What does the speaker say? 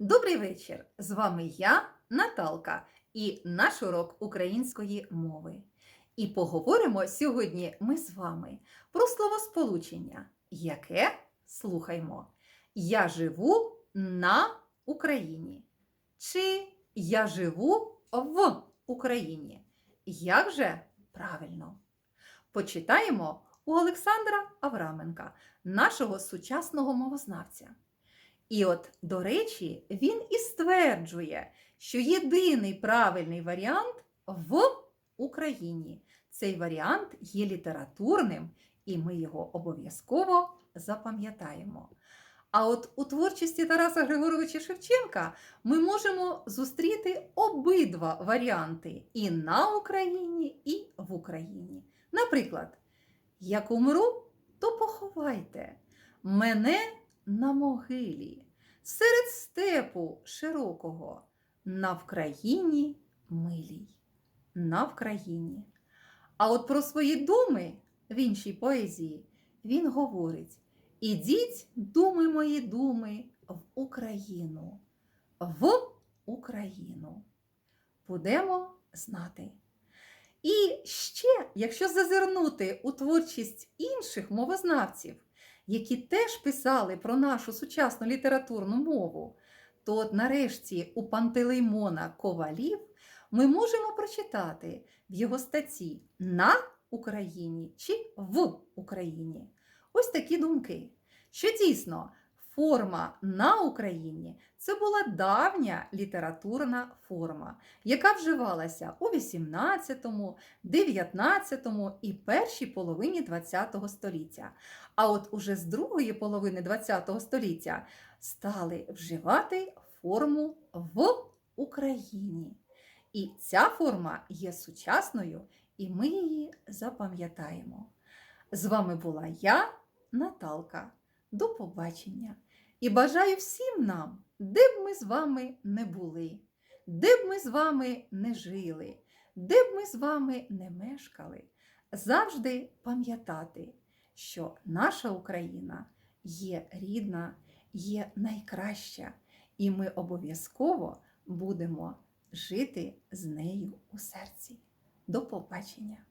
Добрий вечір! З вами я, Наталка, і наш урок української мови. І поговоримо сьогодні ми з вами про словосполучення, яке слухаймо. Я живу на Україні. Чи я живу в Україні? Як же правильно? Почитаємо у Олександра Авраменка, нашого сучасного мовознавця. І от, до речі, він і стверджує, що єдиний правильний варіант в Україні. Цей варіант є літературним, і ми його обов'язково запам'ятаємо. А от у творчості Тараса Григоровича Шевченка ми можемо зустріти обидва варіанти і на Україні, і в Україні. Наприклад, як умру, то поховайте мене на могилі, серед степу широкого, на Вкраїні милій, на Вкраїні. А от про свої думи в іншій поезії він говорить: Ідіть, думи мої думи, в Україну, в Україну. Будемо знати. І ще, якщо зазирнути у творчість інших мовознавців, які теж писали про нашу сучасну літературну мову, то от нарешті у Пантелеймона Ковалів ми можемо прочитати в його статті на Україні чи в Україні. Ось такі думки, що дійсно форма на Україні це була давня літературна форма, яка вживалася у 18, 19 і першій половині ХХ століття. А от уже з другої половини ХХ століття стали вживати форму в Україні. І ця форма є сучасною, і ми її запам'ятаємо. З вами була я, Наталка. До побачення! І бажаю всім нам, де б ми з вами не були, де б ми з вами не жили, де б ми з вами не мешкали, завжди пам'ятати, що наша Україна є рідна, є найкраща, і ми обов'язково будемо жити з нею у серці. До побачення!